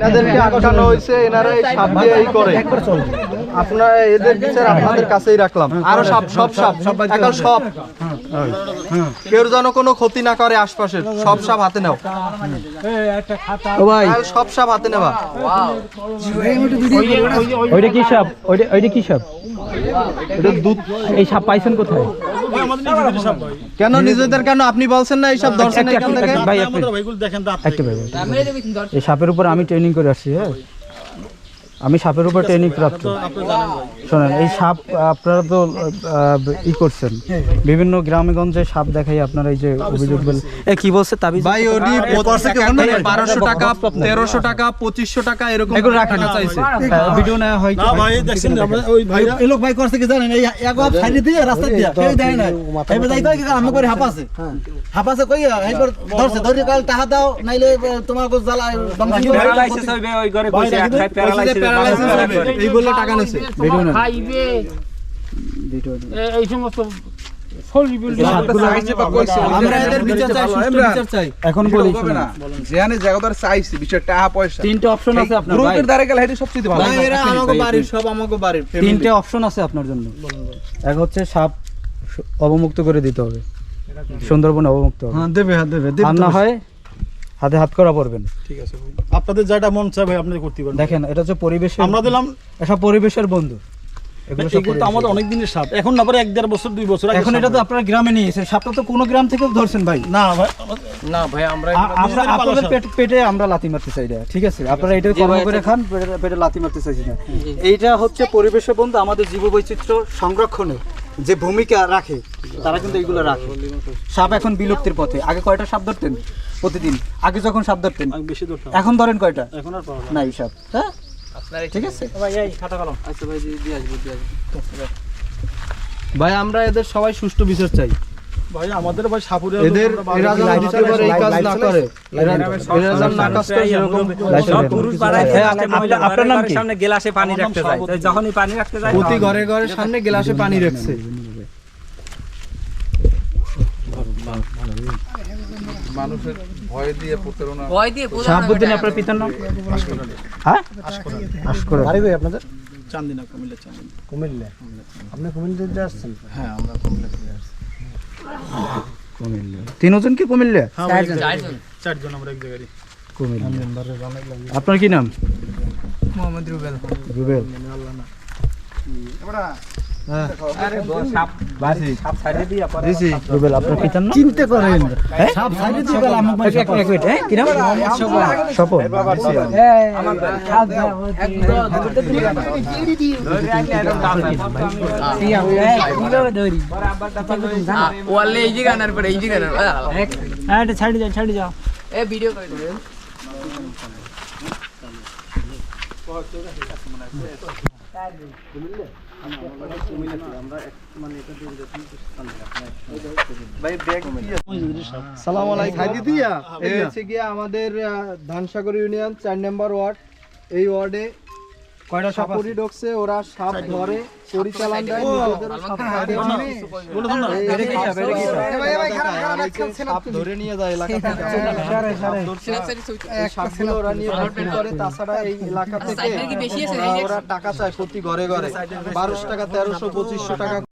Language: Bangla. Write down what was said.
এনাদেরকে আটকানো হয়েছে এনারা এই সাপ দিয়ে এই করে। আপনারা এদের বিচার আপনাদের কাছেই রাখলাম। আরও সাপ সব সাপ এখন সব। কেউ যেন কোনো ক্ষতি না করে আশপাশের সব সাপ হাতে নাও। ভাই সব সাপ হাতে নেওয়া ওইটা কি সাপ? ওইটা ওইটা কি সাপ? দুধ এই সাপ পাইছেন কোথায়? কেন নিজেদের কেন? আপনি বলছেন না এইসব দর্শন ভাই ভাই। এই সাপের উপর আমি ট্রেনিং করে আসছি হ্যাঁ? আমি সাপের উপর ট্রেনিং প্রাপ্ত শোনেন এই সাপ আপনারা তো ই করছেন বিভিন্ন গ্রামে গঞ্জে সাপ দেখাই আপনারা এই যে অভিযোগ বলে এ কি বলছে তাবিজ ভাই ওডি বারোশো টাকা তেরোশো টাকা পঁচিশশো টাকা এরকম এগুলো টাকা চাইছে হ্যাঁ, ভিডিও নেওয়া হয় কি? ভাই দেখছেন আমরা ওই ভাই এই লোক ভাই করছে কি জানেন এই এক হাত সাইডে দিয়ে রাস্তা দিয়ে কেউ দেয় না এবার যাই কই আমি করে হাঁপাছে হাঁপাছে কই এবার ধরছে ধরে কাল টাকা দাও নাইলে তোমার কো জ্বালা দম প্যারালাইসিস হইবে ওই ঘরে বসে এক খাই প্যারালাইসিস প্যারালাইসিস হবে। এই টাকা নেছে। খাইবে। ভিডিও নেন। এ- এই সমস্ত শরীর বিল- আমরা এদের বিচার চাই সুষ্ঠু বিচার চাই। এখন বলি যেখানে জায়গাদার চাইছি বিষয় টাকা পয়সা। তিনটে অপশন আছে আপনার গ্রুপের দ্বারা গেলে এটা সবচেয়ে ভালো। এরা আমাকে বাড়ির সব আমাকে বাড়ির family। অপশন আছে আপনার জন্য। এক হচ্ছে সাপ অবমুক্ত করে দিতে হবে। সুন্দরবনে অবমুক্ত হবে। হ্যাঁ দেবে হ্যাঁ দেবে। আর না হয় হাতে হাত করা পড়বেন ঠিক আছে ভাই। আপনাদের যেটা মন চায় ভাই আপনি করতে পারেন দেখেন এটা হচ্ছে পরিবেশের আমরা দিলাম এসব পরিবেশের বন্ধু। এগুলো সব এগুলো তো আমাদের অনেক দিনের সাপ। এখন না পরে এক দেড় বছর দুই বছর এখন এটা তো আপনারা গ্রামে নিয়ে এসেছেন। সাপটা তো কোনো গ্রাম থেকেও ধরছেন ভাই। না ভাই আ- আমরা আপনাদের পেটে আমরা লাথি মারতে চাই না ঠিক আছে আপনারা এটা কর্ম করে খান পেটে- পেটে লাথি মারতে চাইছি না। এইটা হচ্ছে পরিবেশের বন্ধু আমাদের জীববৈচিত্র্য সংরক্ষণে যে ভূমিকা রাখে তারা কিন্তু এইগুলো রাখে। সাপ এখন বিলুপ্তির পথে। আগে কয়টা সাপ ধরতেন? প্রতিদিন। আগে যখন সাপ ধরতেন বেশি ধরতাম। এখন ধরেন কয়টা? এখন আর পাওয়া যায় নাই সাপ হ্যাঁ? ঠিক আছে? ভাই আমরা এদের সবাই সুষ্ঠু বিচার চাই। ভাই আমাদের ভাই সাপুরে এদের এরা যেন দ্বিতীয়বার এই কাজ না করে। এরা যেন না কাজ করে সেরকম সব পুরুষ হ্যাঁ, আপনার নাম কি? সামনে গেলাসে পানি রাখতে যায়। যখনই পানি রাখতে যায় প্রতি ঘরে ঘরে সামনে গ্লাসে পানি রাখছে। মানুষের ভয় দিয়ে প্রতারণা শাহাবুদ্দিন আপনার পিতার নাম? হ্যাঁ? আশকরা বাড়ি ভাই আপনাদের? চান্দিনা কুমিল্লা চান্দিনা। কুমিল্লা। আপনি কুমিল্লা দিতে আসছেন? হ্যাঁ আমরা কুমিল্লা থেকে আসছি। কুমিল্লা। তিনজন কি কুমিল্লা? হ্যাঁ ভাই, চারজন। আমরা এক জায়গায় কুমিল্লা। আপনার কি নাম? মোহাম্মদ রুবেল। রুবেল। পিতার নাম চিনতে করেন ছাড়ি যাও ছাড়ি যাও। এ ভিডিও করে দিবে আমাদের ধানসাগর ইউনিয়ন চার নম্বর ওয়ার্ড। এই ওয়ার্ডে কয়টা ঢুকছে ওরা সাপ ধরে পরিচালন দেয় সাপ সাপ? সাপ? ধরে নিয়ে যায় এলাকা সাপ ধরছে। সাপগুলো ওরা নিয়ে বিক্রি করে তাছাড়া এই এলাকা থেকে ওরা টাকা চায় প্রতি ঘরে ঘরে। বারোশো টাকা তেরোশো পঁচিশশো টাকা